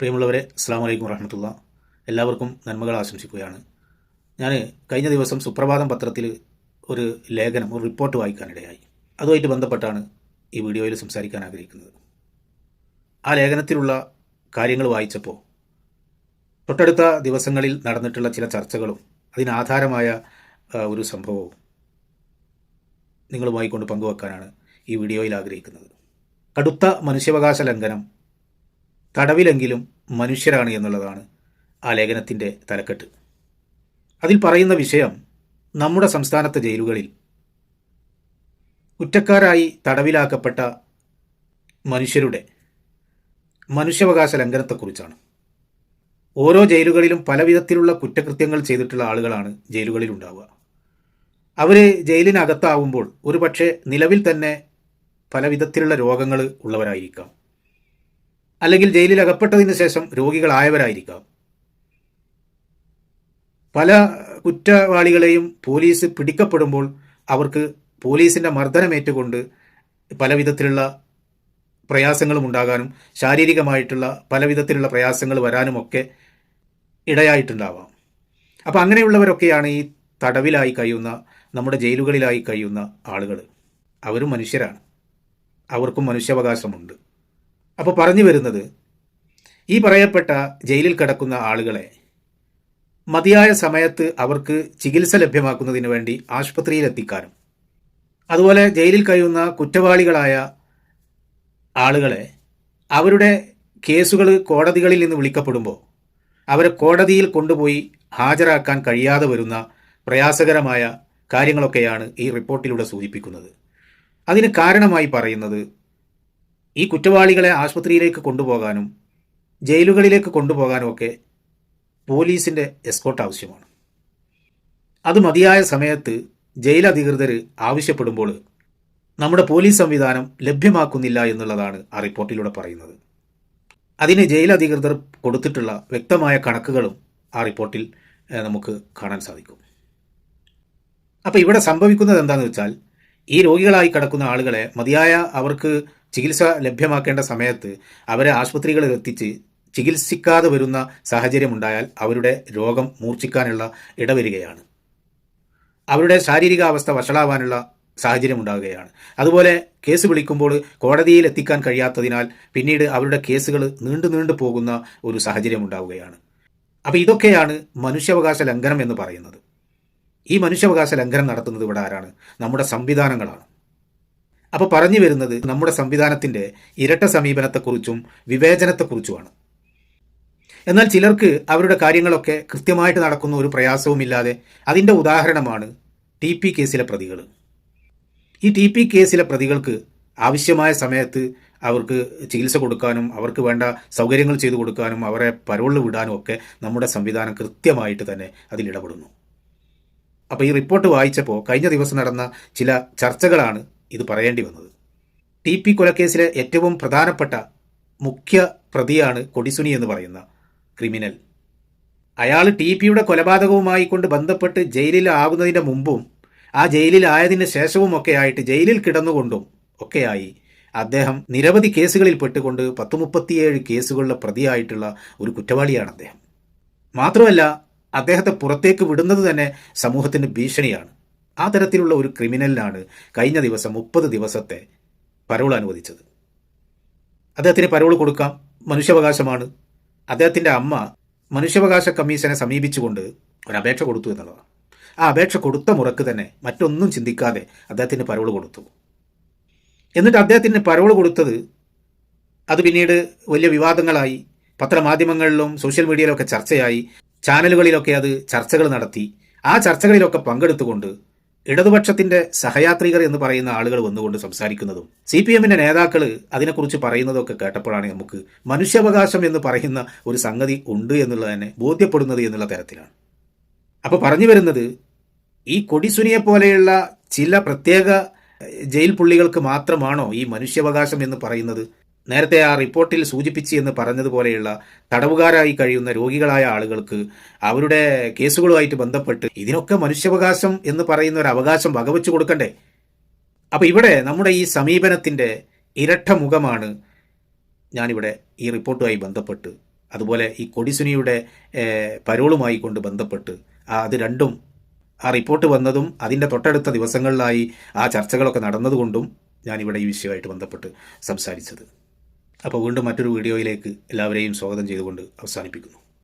പ്രിയമുള്ളവരെ അസ്സാം വലൈക്കും വറഹമത്തുള്ള. എല്ലാവർക്കും നന്മകൾ ആശംസിക്കുകയാണ്. ഞാൻ കഴിഞ്ഞ ദിവസം സുപ്രഭാതം പത്രത്തിൽ ഒരു ലേഖനം ഒരു റിപ്പോർട്ട് വായിക്കാനിടയായി. അതുമായിട്ട് ബന്ധപ്പെട്ടാണ് ഈ വീഡിയോയിൽ സംസാരിക്കാൻ ആഗ്രഹിക്കുന്നത്. ആ ലേഖനത്തിലുള്ള കാര്യങ്ങൾ വായിച്ചപ്പോൾ തൊട്ടടുത്ത ദിവസങ്ങളിൽ നടന്നിട്ടുള്ള ചില ചർച്ചകളും അതിനാധാരമായ ഒരു സംഭവവും നിങ്ങളുമായി കൊണ്ട് പങ്കുവെക്കാനാണ് ഈ വീഡിയോയിൽ ആഗ്രഹിക്കുന്നത്. കടുത്ത മനുഷ്യാവകാശ ലംഘനം തടവിലെങ്കിലും മനുഷ്യരാണ് എന്നുള്ളതാണ് ആ ലേഖനത്തിന്റെ തലക്കെട്ട്. അതിൽ പറയുന്ന വിഷയം നമ്മുടെ സംസ്ഥാനത്തെ ജയിലുകളിൽ കുറ്റക്കാരായി തടവിലാക്കപ്പെട്ട മനുഷ്യരുടെ മനുഷ്യാവകാശ ലംഘനത്തെക്കുറിച്ചാണ്. ഓരോ ജയിലുകളിലും പല വിധത്തിലുള്ള കുറ്റകൃത്യങ്ങൾ ചെയ്തിട്ടുള്ള ആളുകളാണ് ജയിലുകളിൽ ഉണ്ടാവുക. അവർ ജയിലിനകത്താവുമ്പോൾ ഒരു പക്ഷേ നിലവിൽ തന്നെ പല വിധത്തിലുള്ള രോഗങ്ങൾ ഉള്ളവരായിരിക്കാം. അല്ലെങ്കിൽ ജയിലിൽ അകപ്പെട്ടതിന് ശേഷം രോഗികളായവരായിരിക്കാം. പല കുറ്റവാളികളെയും പോലീസ് പിടിക്കപ്പെടുമ്പോൾ അവർക്ക് പോലീസിന്റെ മർദ്ദനമേറ്റുകൊണ്ട് പല വിധത്തിലുള്ള പ്രയാസങ്ങളും ഉണ്ടാകാനും ശാരീരികമായിട്ടുള്ള പല വിധത്തിലുള്ള പ്രയാസങ്ങൾ വരാനുമൊക്കെ ഇടയായിട്ടുണ്ടാവാം. അപ്പോൾ അങ്ങനെയുള്ളവരൊക്കെയാണ് ഈ തടവിലായി കഴിയുന്ന നമ്മുടെ ജയിലുകളിലായി കഴിയുന്ന ആളുകൾ അവരും മനുഷ്യരാണ്. അവർക്കും മനുഷ്യാവകാശമുണ്ട്. അപ്പോൾ പറഞ്ഞു വരുന്നത് ഈ പറയപ്പെട്ട ജയിലിൽ കിടക്കുന്ന ആളുകളെ മതിയായ സമയത്ത് അവർക്ക് ചികിത്സ ലഭ്യമാക്കുന്നതിന് വേണ്ടി ആശുപത്രിയിലെത്തിക്കാനും അതുപോലെ ജയിലിൽ കഴിയുന്ന കുറ്റവാളികളായ ആളുകളെ അവരുടെ കേസുകൾ കോടതികളിൽ നിന്ന് വിളിക്കപ്പെടുമ്പോൾ അവരെ കോടതിയിൽ കൊണ്ടുപോയി ഹാജരാക്കാൻ കഴിയാതെ വരുന്ന പ്രയാസകരമായ കാര്യങ്ങളൊക്കെയാണ് ഈ റിപ്പോർട്ടിലൂടെ സൂചിപ്പിക്കുന്നത്. അതിന് കാരണമായി പറയുന്നത് ഈ കുറ്റവാളികളെ ആശുപത്രിയിലേക്ക് കൊണ്ടുപോകാനും ജയിലുകളിലേക്ക് കൊണ്ടുപോകാനും ഒക്കെ പോലീസിന്റെ എസ്കോട്ട് ആവശ്യമാണ്. അത് മതിയായ സമയത്ത് ജയിൽ അധികൃതർ ആവശ്യപ്പെടുമ്പോൾ നമ്മുടെ പോലീസ് സംവിധാനം ലഭ്യമാക്കുന്നില്ല എന്നുള്ളതാണ് ആ റിപ്പോർട്ടിലൂടെ പറയുന്നത്. അതിന് ജയിൽ അധികൃതർ കൊടുത്തിട്ടുള്ള വ്യക്തമായ കണക്കുകളും ആ റിപ്പോർട്ടിൽ നമുക്ക് കാണാൻ സാധിക്കും. അപ്പോൾ ഇവിടെ സംഭവിക്കുന്നത് എന്താണെന്ന് വെച്ചാൽ ഈ രോഗികളായി കിടക്കുന്ന ആളുകളെ മതിയായ അവർക്ക് ചികിത്സ ലഭ്യമാക്കേണ്ട സമയത്ത് അവരെ ആശുപത്രികളിൽ എത്തിച്ച് ചികിത്സിക്കാതെ വരുന്ന സാഹചര്യമുണ്ടായാൽ അവരുടെ രോഗം മൂർച്ഛിക്കാനുള്ള ഇടവരികയാണ്. അവരുടെ ശാരീരികാവസ്ഥ വഷളാവാനുള്ള സാഹചര്യം ഉണ്ടാവുകയാണ് അതുപോലെ കേസ് വിളിക്കുമ്പോൾ കോടതിയിൽ എത്തിക്കാൻ കഴിയാത്തതിനാൽ പിന്നീട് അവരുടെ കേസുകൾ നീണ്ടു നീണ്ടു പോകുന്ന ഒരു സാഹചര്യം ഉണ്ടാവുകയാണ് അപ്പോൾ ഇതൊക്കെയാണ് മനുഷ്യാവകാശ ലംഘനം എന്ന് പറയുന്നത്. ഈ മനുഷ്യാവകാശ ലംഘനം നടത്തുന്നത് ഇവിടെ ആരാണ്? നമ്മുടെ സംവിധാനങ്ങളാണ്. അപ്പോൾ പറഞ്ഞു വരുന്നത് നമ്മുടെ സംവിധാനത്തിന്റെ ഇരട്ട സമീപനത്തെക്കുറിച്ചും വിവേചനത്തെക്കുറിച്ചുമാണ്. എന്നാൽ ചിലർക്ക് അവരുടെ കാര്യങ്ങളൊക്കെ കൃത്യമായിട്ട് നടക്കുന്ന ഒരു പ്രയാസവുമില്ലാതെ അതിന്റെ ഉദാഹരണമാണ് ടി പി കേസിലെ പ്രതികൾ ഈ ടി പി കേസിലെ പ്രതികൾക്ക് ആവശ്യമായ സമയത്ത് അവർക്ക് ചികിത്സ കൊടുക്കാനും അവർക്ക് വേണ്ട സൗകര്യങ്ങൾ ചെയ്തു കൊടുക്കാനും അവരെ പരോളിൽ വിടാനും ഒക്കെ നമ്മുടെ സംവിധാനം കൃത്യമായിട്ട് തന്നെ അതിൽ ഇടപെടുന്നു. അപ്പോൾ ഈ റിപ്പോർട്ട് വായിച്ചപ്പോൾ കഴിഞ്ഞ ദിവസം നടന്ന ചില ചർച്ചകളാണ് ഇത് പറയേണ്ടി വന്നത്. ടി പി കൊലക്കേസിലെ ഏറ്റവും പ്രധാനപ്പെട്ട മുഖ്യ പ്രതിയാണ് കൊടിസുനി എന്ന് പറയുന്ന ക്രിമിനൽ. അയാൾ ടി പിയുടെ കൊലപാതകവുമായി കൊണ്ട് ബന്ധപ്പെട്ട് ജയിലിലാകുന്നതിന്റെ മുമ്പും ആ ജയിലിലായതിന് ശേഷവും ഒക്കെ ആയിട്ട് ജയിലിൽ കിടന്നുകൊണ്ടും ഒക്കെയായി അദ്ദേഹം നിരവധി കേസുകളിൽ പെട്ടുകൊണ്ട് പത്ത് മുപ്പത്തിയേഴ് കേസുകളിലെ പ്രതിയായിട്ടുള്ള ഒരു കുറ്റവാളിയാണ് അദ്ദേഹം. മാത്രമല്ല അദ്ദേഹത്തെ പുറത്തേക്ക് വിടുന്നത് തന്നെ സമൂഹത്തിന് ഭീഷണിയാണ്. ആ തരത്തിലുള്ള ഒരു ക്രിമിനലിനാണ് കഴിഞ്ഞ ദിവസം മുപ്പത് ദിവസത്തെ പരോൾ അനുവദിച്ചത്. അദ്ദേഹത്തിന് പരോൾ കൊടുക്കാം മനുഷ്യാവകാശമാണ്. അദ്ദേഹത്തിന്റെ അമ്മ മനുഷ്യാവകാശ കമ്മീഷനെ സമീപിച്ചുകൊണ്ട് ഒരു അപേക്ഷ കൊടുത്തു എന്നുള്ളതാണ്. ആ അപേക്ഷ കൊടുത്ത മുറക്ക് തന്നെ മറ്റൊന്നും ചിന്തിക്കാതെ അദ്ദേഹത്തിന് പരോൾ കൊടുത്തു. എന്നിട്ട് അദ്ദേഹത്തിന് പരോൾ കൊടുത്തത് അത് പിന്നീട് വലിയ വിവാദങ്ങളായി പത്രമാധ്യമങ്ങളിലും സോഷ്യൽ മീഡിയയിലൊക്കെ ചർച്ചയായി ചാനലുകളിലൊക്കെ അത് ചർച്ചകൾ നടത്തി. ആ ചർച്ചകളിലൊക്കെ പങ്കെടുത്തുകൊണ്ട് ഇടതുപക്ഷത്തിന്റെ സഹയാത്രികർ എന്ന് പറയുന്ന ആളുകൾ വന്നുകൊണ്ട് സംസാരിക്കുന്നതും സി പി എമ്മിന്റെ നേതാക്കൾ അതിനെക്കുറിച്ച് പറയുന്നതൊക്കെ കേട്ടപ്പോഴാണ് നമുക്ക് മനുഷ്യാവകാശം എന്ന് പറയുന്ന ഒരു സംഗതി ഉണ്ട് എന്നുള്ളത് തന്നെ ബോധ്യപ്പെടുന്നത് എന്നുള്ള തരത്തിലാണ്. അപ്പോൾ പറഞ്ഞു വരുന്നത് ഈ കൊടിസുനിയെ പോലെയുള്ള ചില പ്രത്യേക ജയിൽ പുള്ളികൾക്ക് മാത്രമാണോ ഈ മനുഷ്യാവകാശം എന്ന് പറയുന്നത്? നേരത്തെ ആ റിപ്പോർട്ടിൽ സൂചിപ്പിച്ച് എന്ന് പറഞ്ഞതുപോലെയുള്ള തടവുകാരായി കഴിയുന്ന രോഗികളായ ആളുകൾക്ക് അവരുടെ കേസുകളുമായിട്ട് ബന്ധപ്പെട്ട് ഇതിനൊക്കെ മനുഷ്യാവകാശം എന്ന് പറയുന്ന ഒരു അവകാശം വകവെച്ചു കൊടുക്കണ്ടേ? അപ്പോൾ ഇവിടെ നമ്മുടെ ഈ സമീപനത്തിന്റെ ഇരട്ട മുഖമാണ് ഞാനിവിടെ ഈ റിപ്പോർട്ടുമായി ബന്ധപ്പെട്ട് അതുപോലെ ഈ കൊടിസുനിയുടെ പരോളുമായി കൊണ്ട് ബന്ധപ്പെട്ട് അത് രണ്ടും ആ റിപ്പോർട്ട് വന്നതും അതിന്റെ തൊട്ടടുത്ത ദിവസങ്ങളിലായി ആ ചർച്ചകളൊക്കെ നടന്നതുകൊണ്ടും ഞാനിവിടെ ഈ വിഷയമായിട്ട് ബന്ധപ്പെട്ട് സംസാരിച്ചത്. അപ്പോൾ വീണ്ടും മറ്റൊരു വീഡിയോയിലേക്ക് എല്ലാവരെയും സ്വാഗതം ചെയ്തുകൊണ്ട് അവസാനിപ്പിക്കുന്നു.